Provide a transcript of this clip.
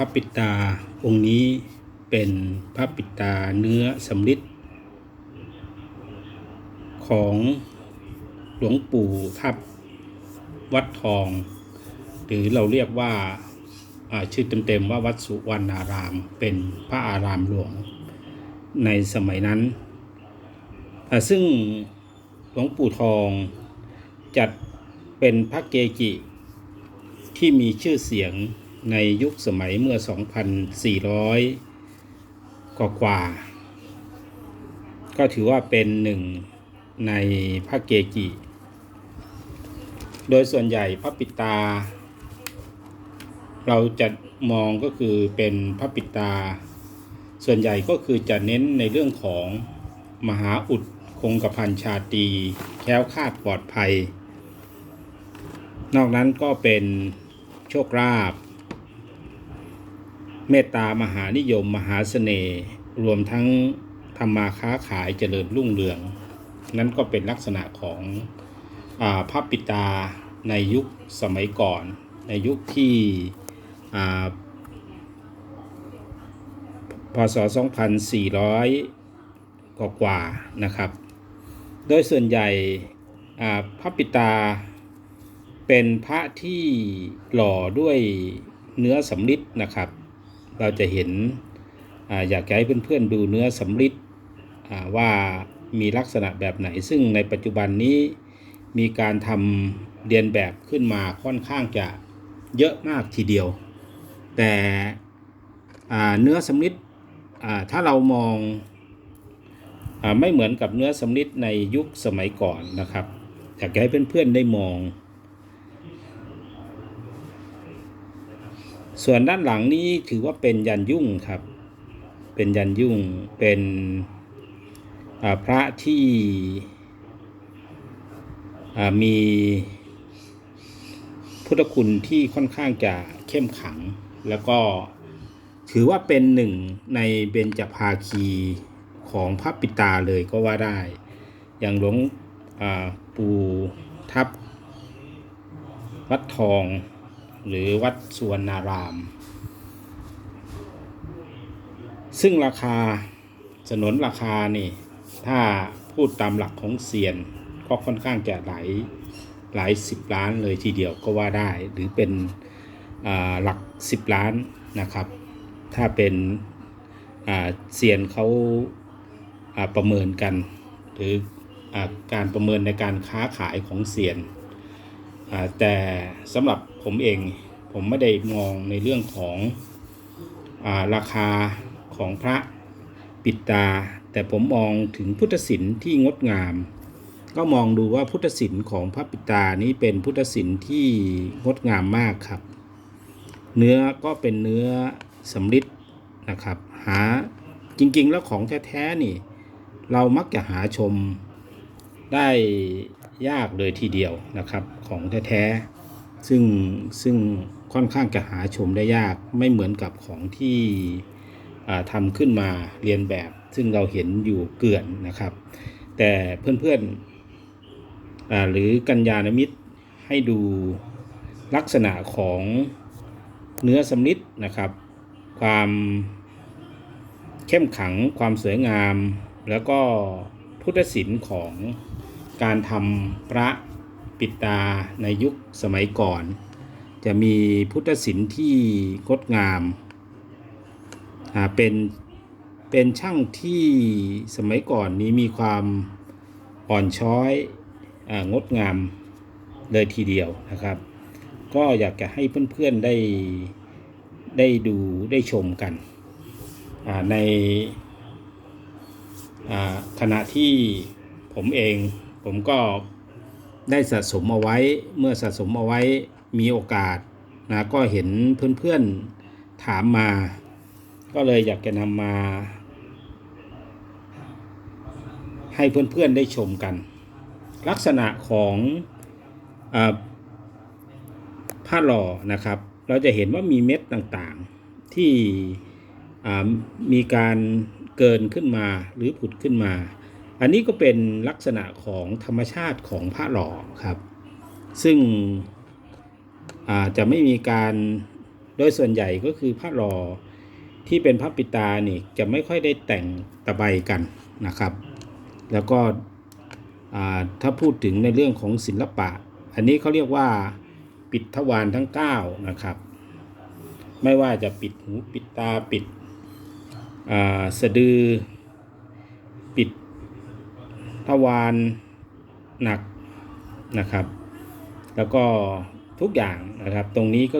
พระปิตาองค์นี้เป็นพระปิตาเนื้อสำริดของหลวงปู่ทับวัดทอง หรือเราเรียกว่าชื่อเต็มๆว่าวัดสุวรรณารามเป็นพระอารามหลวงในสมัยนั้น ซึ่งหลวงปู่ทองจัดเป็นพระเกจิที่มีชื่อเสียง ในยุคสมัยเมื่อ 2,400 กว่ากว่า ก็ถือว่าเป็นหนึ่งในพระเกจิ โดยส่วนใหญ่พระปิตา เราจะมองก็คือเป็นพระปิตา ส่วนใหญ่ก็คือจะเน้นในเรื่องของมหาอุดคงกระพันชาตีแคล้วคลาดปลอดภัย นอกนั้นก็เป็นโชคลาภ เมตตามหานิยมมหาเสน่ห์รวมทั้งทำมาค้าขายเจริญรุ่งเรือง นั้นก็เป็นลักษณะของอพระปิตาในยุคสมัยก่อน ในยุคที่อ่าพศ 2400 กว่ากว่านะครับ โดยส่วนใหญ่พระปิตาเป็นพระที่หล่อด้วยเนื้อสำริดนะครับ เราจะเห็นออยากให้เพื่อนๆดูเนื้อสำริดว่ามีลักษณะแบบไหน ซึ่งในปัจจุบันนี้มีการทำเรียนแบบขึ้นมาค่อนข้างจะเยอะมากทีเดียว แต่เนื้อสำริดถ้าเรามองอไม่เหมือนกับเนื้อสำริดในยุคสมัยก่อนนะครับอยากให้เพื่อนๆได้มอง ส่วนด้านหลังนี้ถือว่าเป็นยันยุ่งครับ เป็นยันยุ่ง เป็นพระที่มีพุทธคุณที่ค่อนข้างจะเข้มขัง แล้วก็ถือว่าเป็นหนึ่งในเบญจภาคีของพระปิตาเลยก็ว่าได้ อย่างหลวงปู่ทับวัดทอง หรือวัดสวนนาราม ซึ่งราคาสนนราคานี่ถ้าพูดตามหลักของเซียนก็ค่อนข้างจะหลายหลายสิบล้านเลยทีเดียวก็ว่าได้หรือเป็นหลักสิบล้านนะครับ ถ้าเป็นเซียนเขาาประเมินกัน หรืออาการประเมินในการค้าขายของเซียน แต่สำหรับผมเองผมไม่ได้มองในเรื่องของอาราคาของพระปิดตา แต่ผมมองถึงพุทธศิลป์ที่งดงาม ก็มองดูว่าพุทธศิลป์ของพระปิดตานี้เป็นพุทธศิลป์ที่งดงามมากครับ เนื้อก็เป็นเนื้อสำริดนะครับ หาจริงๆแล้วของแท้ๆนี่ เรามักจะหาชมได้ ยากเลยทีเดียวนะครับของแท้ๆซึ่งซึ่งค่อนข้างจะหาชมได้ยากไม่เหมือนกับของที่ทำขึ้นมาเรียนแบบ ซึ่งเราเห็นอยู่เกลื่อนนะครับ แต่เพื่อนๆหรือกัญญาณมิตรให้ดูลักษณะของเนื้อสำลิดนะครับ ความเข้มขังความสวยงาม แล้วก็พุทธศิลป์ของ การทำพระปิดตาในยุคสมัยก่อน จะมีพุทธศิลป์ที่งดงามเป็นเป็นช่างที่สมัยก่อนนี้มีความอ่อนช้อยองดงามเลยทีเดียวนะครับ ก็อยากจะให้เพื่อนๆได้ได้ดูได้ชมกันในขณะที่ผมเอง ผมก็ได้สะสมเอาไว้เมื่อสะสมเอาไว้มีโอกาสนะก็เห็นเพื่อนๆถามมา ก็เลยอยากจะนำมา ให้เพื่อนๆได้ชมกัน ลักษณะของอผ้าหล่อนะครับ เราจะเห็นว่ามีเม็ดต่างๆที่มีการเกินขึ้นมาหรือผุดขึ้นมา อันนี้ก็เป็นลักษณะของธรรมชาติของพระหล่อครับ ซึ่งอาจะไม่มีการโดยส่วนใหญ่ก็คือพระหล่อที่เป็นพระปิตานี่จะไม่ค่อยได้แต่งตะไบกันนะครับ แล้วก็ถ้าพูดถึงในเรื่องของศิลปะ อันนี้เขาเรียกว่าปิดทวารทั้ง 9 นะครับ ไม่ว่าจะปิดหูปิดตาปิดสะดือ ทวารหนักนะครับ แล้วก็ทุกอย่างนะครับ ตรงนี้ก็